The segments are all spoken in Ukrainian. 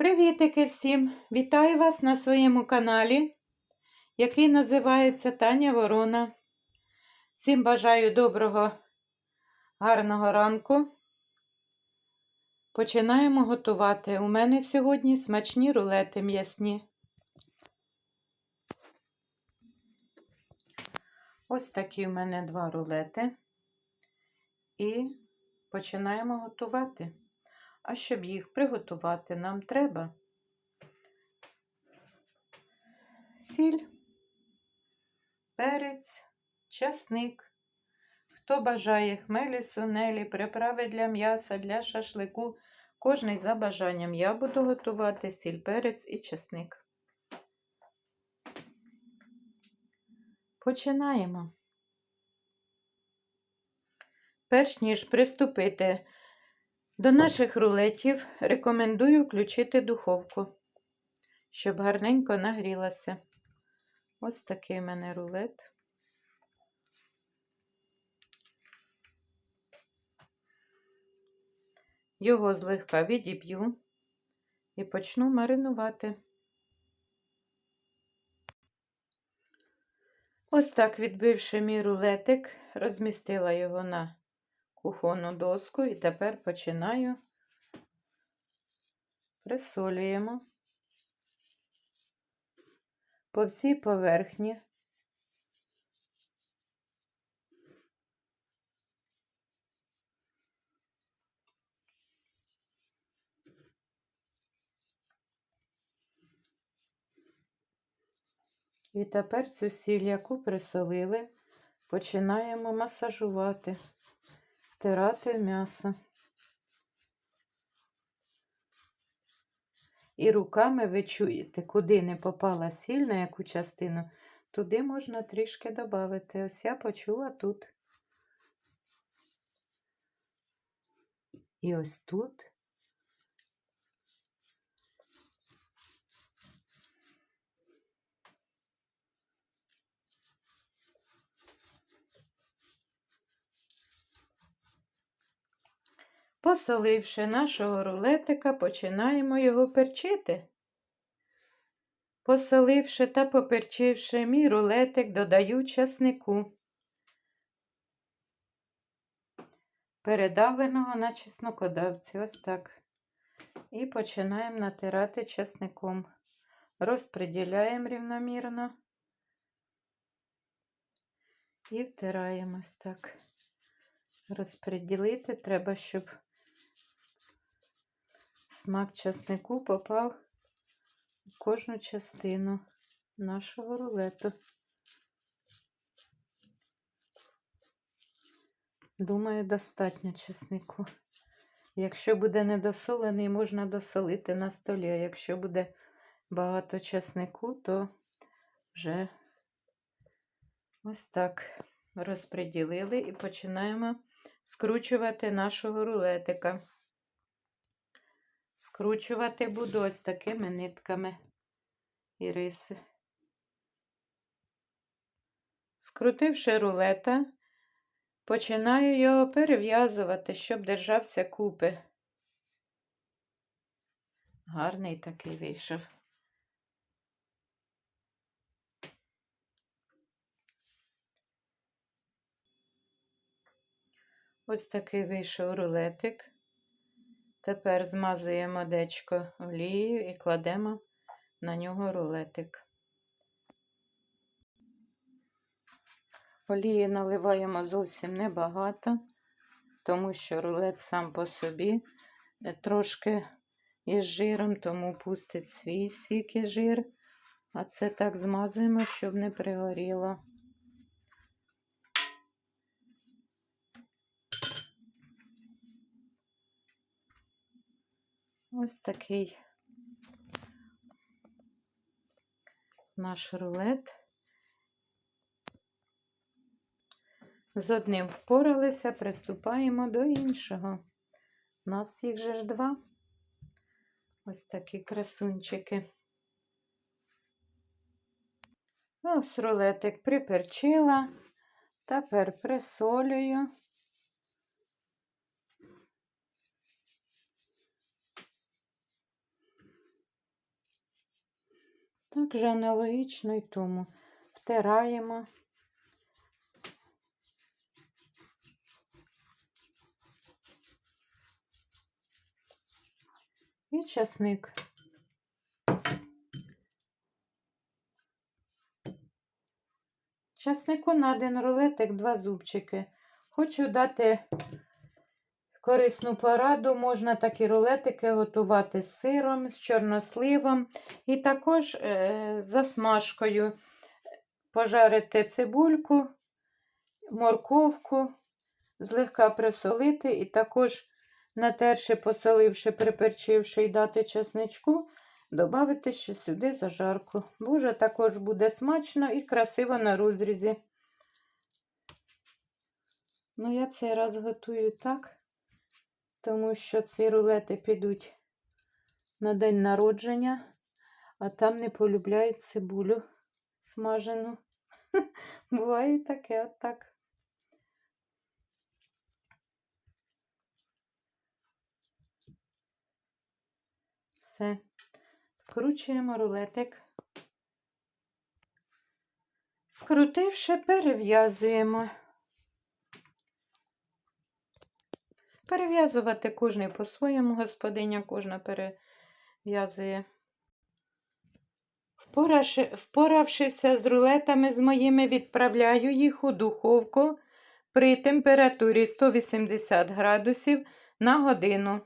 Привітики всім! Вітаю вас на своєму каналі, який називається Таня Ворона. Всім бажаю доброго, гарного ранку. Починаємо готувати. У мене сьогодні смачні рулети м'ясні. Ось такі у мене два рулети. І починаємо готувати. А щоб їх приготувати, нам треба сіль, перець, часник. Хто бажає хмелі, сунелі, приправи для м'яса, для шашлику, кожний за бажанням. Я буду готувати сіль, перець і часник. Починаємо. Перш ніж приступити до наших рулетів рекомендую включити духовку, щоб гарненько нагрілася. Ось такий в мене рулет. Його злегка відіб'ю і почну маринувати. Ось так, відбивши мій рулетик, розмістила його на кухонну доску. І тепер починаю. Присолюємо. По всій поверхні. І тепер цю сіль, яку присолили, починаємо масажувати втирати в м'ясо. І руками ви чуєте, куди не попала сіль, на яку частину, туди можна трішки додати. Ось я почула тут. І ось тут. Посоливши нашого рулетика, починаємо його перчити. Посоливши та поперчивши мій рулетик, додаю часнику, передавленого на чеснокодавці, ось так. І починаємо натирати часником. Розподіляємо рівномірно і втираємо ось так. Розподілити треба, щоб смак часнику попав в кожну частину нашого рулету. Думаю, достатньо чеснику. Якщо буде недосолений, можна досолити на столі, а якщо буде багато чеснику, то вже ось так розподілили і починаємо скручувати нашого рулетика. Скручувати буду ось такими нитками і риси. Скрутивши рулета, починаю його перев'язувати, щоб держався купи. Гарний такий вийшов. Ось такий вийшов рулетик. Тепер змазуємо дечко олією і кладемо на нього рулетик. Олії наливаємо зовсім небагато, тому що рулет сам по собі трошки із жиром, тому пустить свій сік і жир, а це так змазуємо, щоб не пригоріло. Ось такий наш рулет. З одним впоралися, приступаємо до іншого. У нас їх же ж два. Ось такі красунчики. Ось рулетик приперчила, тепер присолюю. Так же аналогічно і тому. Втираємо. І часник. Часнику на один рулетик два зубчики. Хочу дати корисну пораду. Можна такі рулетики готувати з сиром, з чорносливом і також е, з засмажкою. Пожарити цибульку, морковку, злегка присолити і також натерши, посоливши, приперчивши і дати чесничку, додати ще сюди зажарку. Боже, також буде смачно і красиво на розрізі. Ну, я цей раз готую так, тому що ці рулети підуть на день народження, а там не полюбляють цибулю смажену. Буває таке отак. Все. Скручуємо рулетик. Скрутивши, перев'язуємо. Перев'язувати кожний по-своєму, господиня кожна перев'язує. Впоравшися з рулетами з моїми, відправляю їх у духовку при температурі 180 градусів на годину.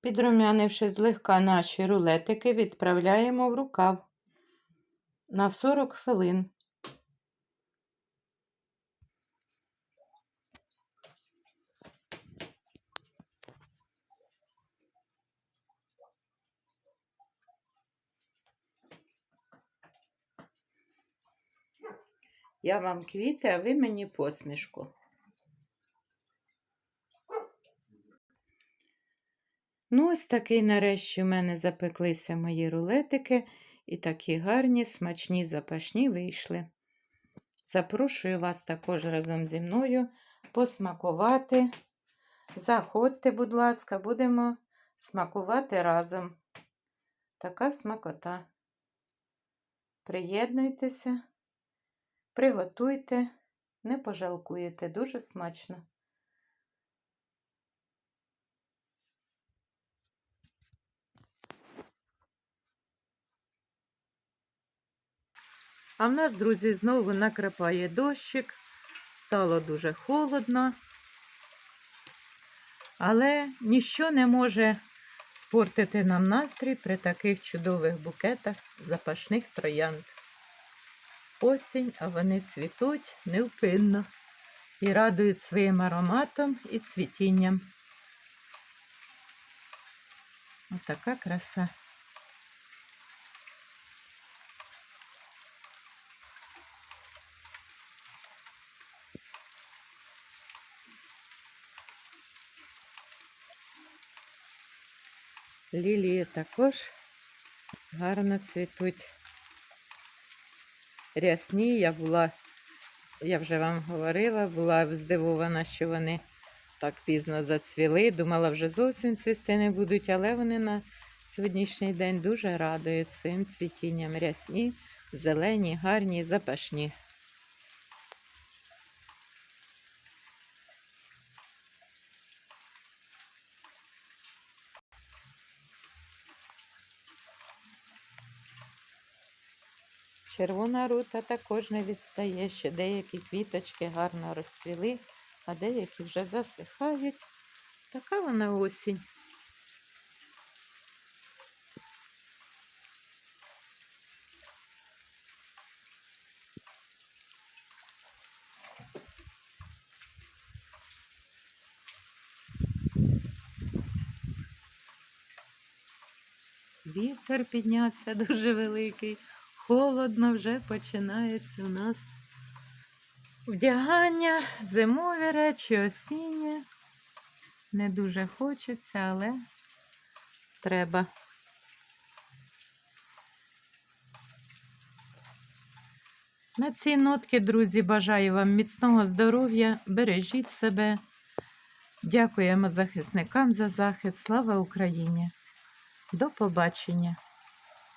Підрумянивши злегка наші рулетики, відправляємо в рукав на 40 хвилин. Я вам квіти, а ви мені посмішку. Ну, ось такий нарешті в мене запеклися мої рулетики, і такі гарні, смачні, запашні вийшли. Запрошую вас також разом зі мною посмакувати. Заходьте, будь ласка, будемо смакувати разом. Така смакота. Приєднуйтеся, приготуйте, не пожалкуєте, дуже смачно. А в нас, друзі, знову накрапає дощик. Стало дуже холодно. Але ніщо не може спортити нам настрій при таких чудових букетах запашних троянд. Осінь, а вони цвітуть невпинно і радують своїм ароматом і цвітінням. Отака краса. Лілії також гарно цвітуть. Рясні, я була, я вже вам говорила, була здивована, що вони так пізно зацвіли. Думала, вже зовсім цвісти не будуть, але вони на сьогоднішній день дуже радують своїм цвітінням. Рясні, зелені, гарні, запашні. Червона рута також не відстає, ще деякі квіточки гарно розцвіли, а деякі вже засихають. Така вона осінь. Вітер піднявся дуже великий холодно, вже починається у нас вдягання, зимові речі, осінні. Не дуже хочеться, але треба. На ці нотки, друзі, бажаю вам міцного здоров'я, бережіть себе. Дякуємо захисникам за захист. Слава Україні! До побачення!